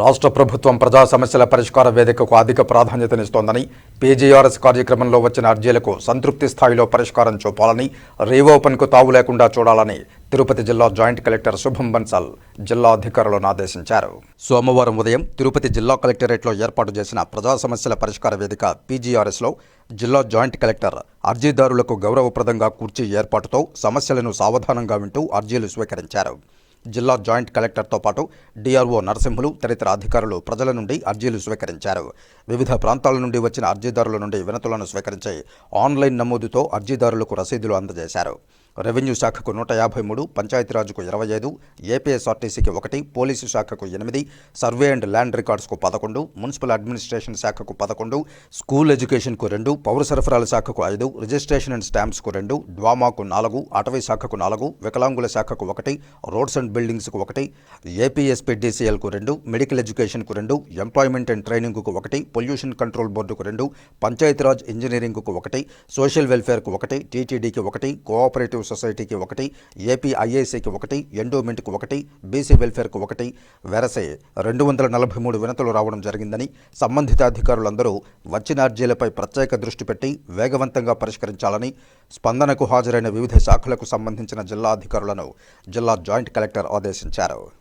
రాష్ట్ర ప్రభుత్వం ప్రజా సమస్యల పరిష్కార వేదికకు అధిక ప్రాధాన్యతనిస్తోందని పీజీఆర్ఎస్ కార్యక్రమంలో వచ్చిన అర్జీలకు సంతృప్తి స్థాయిలో పరిష్కారం చూపాలని రీఓపెన్కు తావు లేకుండా చూడాలని తిరుపతి జిల్లా జాయింట్ కలెక్టర్ శుభం బన్సాల్ జిల్లా అధికారులను ఆదేశించారు. సోమవారం ఉదయం తిరుపతి జిల్లా కలెక్టరేట్లో ఏర్పాటు చేసిన ప్రజా సమస్యల పరిష్కార వేదిక పీజీఆర్ఎస్లో జిల్లా జాయింట్ కలెక్టర్ అర్జీదారులకు గౌరవప్రదంగా కూర్చీ ఏర్పాటుతో సమస్యలను సావధానంగా వింటూ అర్జీలు స్వీకరించారు. జిల్లా జాయింట్ కలెక్టర్తో పాటు డిఆర్ఓ నరసింహులు తదితర అధికారులు ప్రజల నుండి అర్జీలు స్వీకరించారు. వివిధ ప్రాంతాల నుండి వచ్చిన అర్జీదారుల నుండి వినతులను స్వీకరించి ఆన్లైన్ నమోదుతో అర్జీదారులకు రసీదులు అందజేశారు. రెవెన్యూ శాఖకు నూట యాభై మూడు పంచాయతీరాజ్కు ఇరవై ఐదు ఏపీఎస్ఆర్టీసీకి ఒకటి పోలీసు శాఖకు ఎనిమిది సర్వే అండ్ ల్యాండ్ రికార్డ్స్కు పదకొండు మున్సిపల్ అడ్మినిస్ట్రేషన్ శాఖకు పదకొండు స్కూల్ ఎడ్యుకేషన్కు రెండు పౌర సరఫరాల శాఖకు ఐదు రిజిస్ట్రేషన్ అండ్ స్టాంప్స్కు రెండు డ్వామాకు నాలుగు అటవీ శాఖకు నాలుగు వికలాంగుల శాఖకు ఒకటి రోడ్స్ అండ్ బిల్డింగ్స్కు ఒకటి ఏపీఎస్పీడీసీఎల్కు రెండు మెడికల్ ఎడ్యుకేషన్కు రెండు ఎంప్లాయ్మెంట్ అండ్ ట్రైనింగ్కు ఒకటి పొల్యూషన్ కంట్రోల్ బోర్డుకు రెండు పంచాయతీరాజ్ ఇంజనీరింగ్కు ఒకటి సోషల్ వెల్ఫేర్కు ఒకటి టీటీడీకి ఒకటి కోఆపరేటివ్ సొసైటీకి ఒకటి ఏపీఐఏసీకి ఒకటి ఎండోమెంట్కు ఒకటి బీసీ వెల్ఫేర్కు ఒకటి. వెరసే రెండు వందల నలభై మూడు వినతులు రావడం జరిగిందని సంబంధిత అధికారులందరూ వచ్చిన అర్జీలపై ప్రత్యేక దృష్టి పెట్టి వేగవంతంగా పరిష్కరించాలని స్పందనకు హాజరైన వివిధ శాఖలకు సంబంధించిన జిల్లా అధికారులను జిల్లా జాయింట్ కలెక్టర్ ఆదేశించారు.